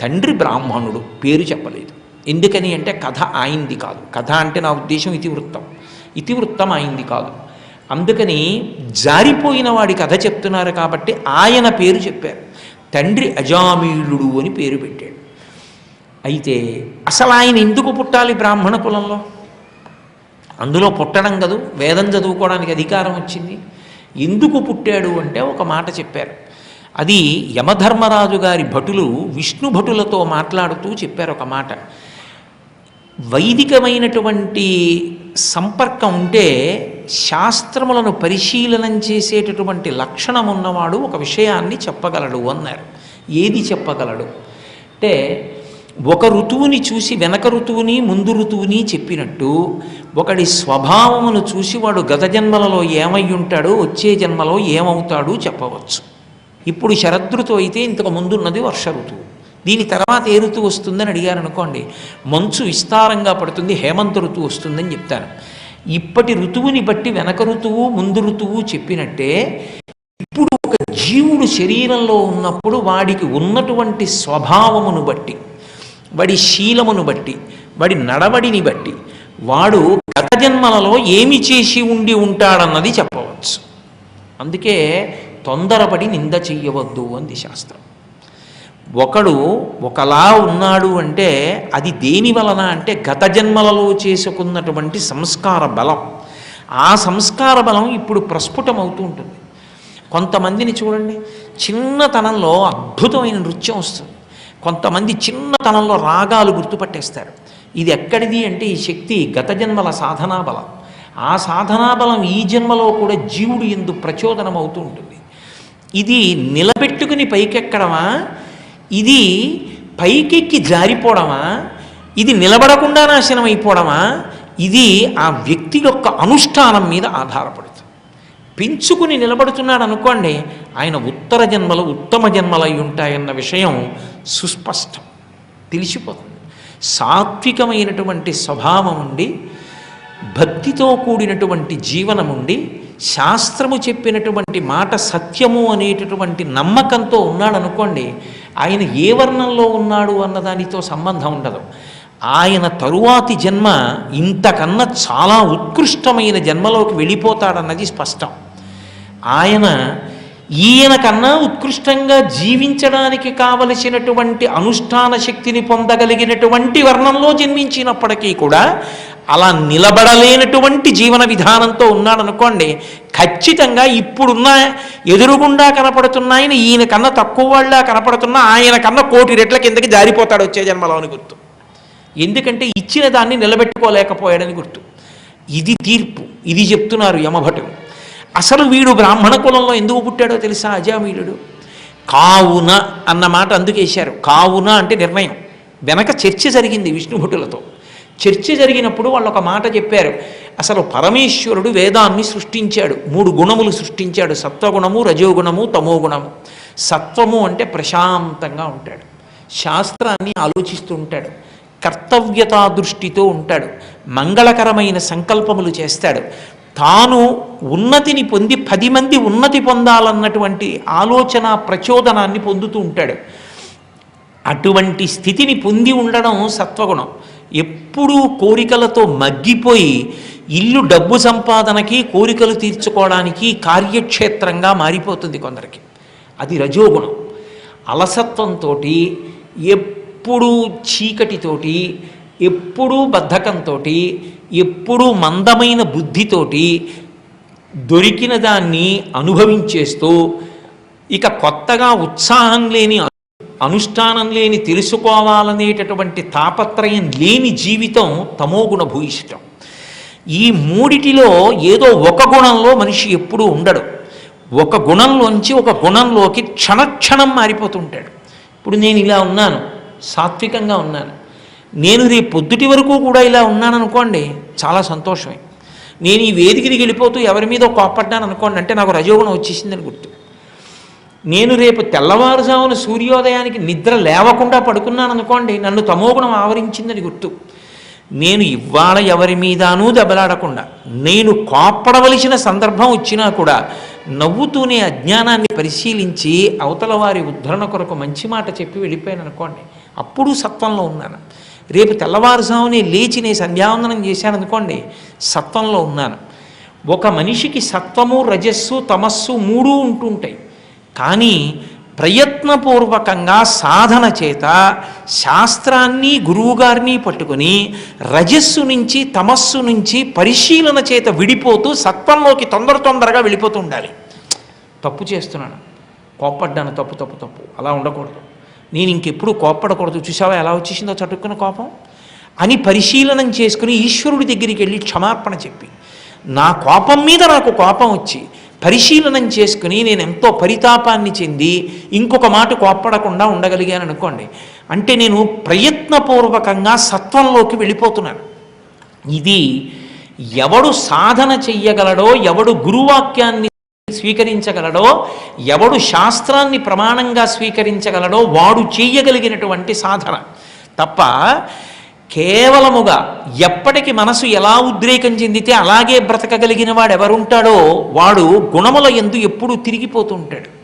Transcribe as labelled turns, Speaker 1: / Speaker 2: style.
Speaker 1: తండ్రి బ్రాహ్మణుడు పేరు చెప్పలేదు. ఎందుకని అంటే కథ ఆయింది కాదు. కథ అంటే నా ఉద్దేశం ఇతివృత్తం. ఇతివృత్తం ఆయింది కాదు. అందుకని జారిపోయిన వాడి కథ చెప్తున్నారు కాబట్టి ఆయన పేరు చెప్పారు. తండ్రి అజామీయుడు అని పేరు పెట్టాడు. అయితే అసలు ఆయన ఎందుకు పుట్టాలి బ్రాహ్మణ కులంలో? అందులో పుట్టడం కదూ? వేదం చదువుకోవడానికి అధికారం వచ్చింది. ఎందుకు పుట్టాడు అంటే ఒక మాట చెప్పారు. అది యమధర్మరాజు గారి భటులు విష్ణు భటులతో మాట్లాడుతూ చెప్పారు ఒక మాట. వైదికమైనటువంటి సంపర్కం ఉంటే శాస్త్రములను పరిశీలనం చేసేటటువంటి లక్షణం ఉన్నవాడు ఒక విషయాన్ని చెప్పగలడు అన్నారు. ఏది చెప్పగలడు? అంటే ఒక ఋతువుని చూసి వెనక ఋతువుని ముందు ఋతువుని చెప్పినట్టు ఒకడి స్వభావమును చూసి వాడు గత జన్మలలో ఏమై ఉంటాడో వచ్చే జన్మలో ఏమవుతాడు చెప్పవచ్చు. ఇప్పుడు శరదృతువు అయితే ఇంతకు ముందున్నది వర్ష ఋతువు. దీని తర్వాత ఏ ఋతువు వస్తుందని అడిగారు అనుకోండి మంచు విస్తారంగా పడుతుంది హేమంత ఋతువు వస్తుందని చెప్తారు. ఇప్పటి ఋతువుని బట్టి వెనక ఋతువు ముందు ఋతువు చెప్పినట్టే ఇప్పుడు ఒక జీవుడు శరీరంలో ఉన్నప్పుడు వాడికి ఉన్నటువంటి స్వభావమును బట్టి వాడి శీలమును బట్టి వాడి నడవడిని బట్టి వాడు గత జన్మలలో ఏమి చేసి ఉండి ఉంటాడన్నది చెప్పవచ్చు. అందుకే తొందరపడి నింద చెయ్యవద్దు అంది శాస్త్రం. ఒకడు ఒకలా ఉన్నాడు అంటే అది దేని వలన అంటే గత జన్మలలో చేసుకున్నటువంటి సంస్కార బలం. ఆ సంస్కార బలం ఇప్పుడు ప్రస్ఫుటం అవుతూ ఉంటుంది. కొంతమందిని చూడండి చిన్నతనంలో అద్భుతమైన నృత్యం వస్తుంది. కొంతమంది చిన్నతనంలో రాగాలు గుర్తుపట్టేస్తారు. ఇది ఎక్కడిది అంటే ఈ శక్తి గత జన్మల సాధనా బలం. ఆ సాధనా బలం ఈ జన్మలో కూడా జీవుడు ఎందు ప్రచోదనం అవుతూ ఉంటుంది. ఇది నిలబెట్టుకుని పైకెక్కడమా? ఇది పైకెక్కి జారిపోవడమా? ఇది నిలబడకుండా నాశనం అయిపోవడమా ఇది ఆ వ్యక్తి యొక్క అనుష్ఠానం మీద ఆధారపడుతుంది. పెంచుకుని నిలబడుతున్నాడు అనుకోండి ఆయన ఉత్తర జన్మలు ఉత్తమ జన్మలై ఉంటాయన్న విషయం సుస్పష్టం. తెలిసిపోతుంది. సాత్వికమైనటువంటి స్వభావం ఉండి భక్తితో కూడినటువంటి జీవనం ఉండి శాస్త్రము చెప్పినటువంటి మాట సత్యము అనేటటువంటి నమ్మకంతో ఉన్నాడు అనుకోండి ఆయన ఏ వర్ణంలో ఉన్నాడు అన్నదానితో సంబంధం ఉండదు. ఆయన తరువాతి జన్మ ఇంతకన్నా చాలా ఉత్కృష్టమైన జన్మలోకి వెళ్ళిపోతాడన్నది స్పష్టం. ఆయన ఈయన కన్నా ఉత్కృష్టంగా జీవించడానికి కావలసినటువంటి అనుష్ఠాన శక్తిని పొందగలిగినటువంటి వర్ణంలో జన్మించినప్పటికీ కూడా అలా నిలబడలేనటువంటి జీవన విధానంతో ఉన్నాడనుకోండి ఖచ్చితంగా ఇప్పుడున్న ఎదురుగుండా కనపడుతున్న ఆయన ఈయన కన్నా తక్కువ వాళ్ళ కనపడుతున్న ఆయన కన్నా కోటి రెట్ల కిందకి జారిపోతాడు వచ్చే జన్మలో అని గుర్తు. ఎందుకంటే ఇచ్చిన దాన్ని నిలబెట్టుకోలేకపోయాడని గుర్తు. ఇది తీర్పు. ఇది చెప్తున్నారు యమభటులు. అసలు వీడు బ్రాహ్మణ కులంలో ఎందుకు పుట్టాడో తెలుసా అజామీయుడు కావున అన్న మాట అందుకేశారు కావున అంటే నిర్ణయం. వెనక చర్చ జరిగింది విష్ణుభటులతో. చర్చ జరిగినప్పుడు వాళ్ళు ఒక మాట చెప్పారు. అసలు పరమేశ్వరుడు వేదాన్ని సృష్టించాడు. మూడు గుణములు సృష్టించాడు. సత్వగుణము రజోగుణము తమోగుణము. సత్వము అంటే ప్రశాంతంగా ఉంటాడు. శాస్త్రాన్ని ఆలోచిస్తూ ఉంటాడు. కర్తవ్యతా దృష్టితో ఉంటాడు. మంగళకరమైన సంకల్పములు చేస్తాడు. తాను ఉన్నతిని పొంది పది మంది ఉన్నతి పొందాలన్నటువంటి ఆలోచన ప్రచోదనాన్ని పొందుతూ ఉంటాడు. అటువంటి స్థితిని పొంది ఉండడం సత్వగుణం. ఎప్పుడూ కోరికలతో మగ్గిపోయి ఇల్లు డబ్బు సంపాదనకి కోరికలు తీర్చుకోవడానికి కార్యక్షేత్రంగా మారిపోతుంది కొందరికి. అది రజోగుణం. అలసత్వంతో ఎప్పుడూ చీకటితోటి ఎప్పుడూ బద్ధకంతో ఎప్పుడూ మందమైన బుద్ధితోటి దొరికిన దాన్ని అనుభవించేస్తూ ఇక కొత్తగా ఉత్సాహం లేని అనుష్ఠానం లేని తెలుసుకోవాలనేటటువంటి తాపత్రయం లేని జీవితం తమోగుణ భూయిష్టం. ఈ మూడిటిలో ఏదో ఒక గుణంలో మనిషి ఎప్పుడూ ఉండడు. ఒక గుణంలోంచి ఒక గుణంలోకి క్షణక్షణం మారిపోతుంటాడు. ఇప్పుడు నేను ఇలా ఉన్నాను సాత్వికంగా ఉన్నాను. నేను రేపు పొద్దుటి వరకు కూడా ఇలా ఉన్నాను అనుకోండి చాలా సంతోషమే. నేను ఈ వేదికకి వెళ్ళిపోతూ ఎవరి మీద కోపడ్డాను అనుకోండి అంటే నాకు రజోగుణం వచ్చేసిందని గుర్తు. నేను రేపు తెల్లవారుజామున సూర్యోదయానికి నిద్ర లేవకుండా పడుకున్నాను అనుకోండి నన్ను తమోగుణం ఆవరించిందని గుర్తు. నేను ఇవాళ ఎవరి మీదానూ దెబ్బలాడకుండా నేను కోప్పడవలసిన సందర్భం వచ్చినా కూడా నవ్వుతూనే అజ్ఞానాన్ని పరిశీలించి అవతల వారి ఉద్ధరణ కొరకు మంచి మాట చెప్పి వెళ్ళిపోయాను అనుకోండి అప్పుడు సత్వంలో ఉన్నాను. రేపు తెల్లవారుజామునే లేచి నేను సంధ్యావందనం చేశాను అనుకోండి సత్వంలో ఉన్నాను. ఒక మనిషికి సత్వము రజస్సు తమస్సు మూడు ఉంటుంటాయి. కానీ ప్రయత్నపూర్వకంగా సాధన చేత శాస్త్రాన్ని గురువుగారిని పట్టుకుని రజస్సు నుంచి తమస్సు నుంచి పరిశీలన చేత విడిపోతూ సత్వంలోకి తొందర తొందరగా వెళ్ళిపోతూ ఉండాలి. తప్పు చేస్తున్నాను. కోప్పడ్డాను తప్పు తప్పు తప్పు. అలా ఉండకూడదు. నేను ఇంకెప్పుడు కోప్పడకూడదు. చూసావా ఎలా వచ్చేసిందో చటుక్కున కోపం? అని పరిశీలనం చేసుకుని ఈశ్వరుడి దగ్గరికి వెళ్ళి క్షమాపణ చెప్పి నా కోపం మీద నాకు కోపం వచ్చి పరిశీలనం చేసుకుని నేను ఎంతో పరితాపాన్ని చెంది ఇంకొక మాట కోప్పడకుండా ఉండగలిగాను అనుకోండి. అంటే నేను ప్రయత్నపూర్వకంగా సత్వంలోకి వెళ్ళిపోతున్నాను. ఇది ఎవడు సాధన చెయ్యగలడో ఎవడు గురువాక్యాన్ని స్వీకరించగలడో ఎవడు శాస్త్రాన్ని ప్రమాణంగా స్వీకరించగలడో వాడు చేయగలిగినటువంటి సాధన. తప్ప కేవలముగా ఎప్పటికి మనసు ఎలా ఉద్రేకం చెందితే అలాగే బ్రతకగలిగిన వాడు ఎవరుంటాడో వాడు గుణముల ఎందు ఎప్పుడూ తిరిగిపోతుంటాడు.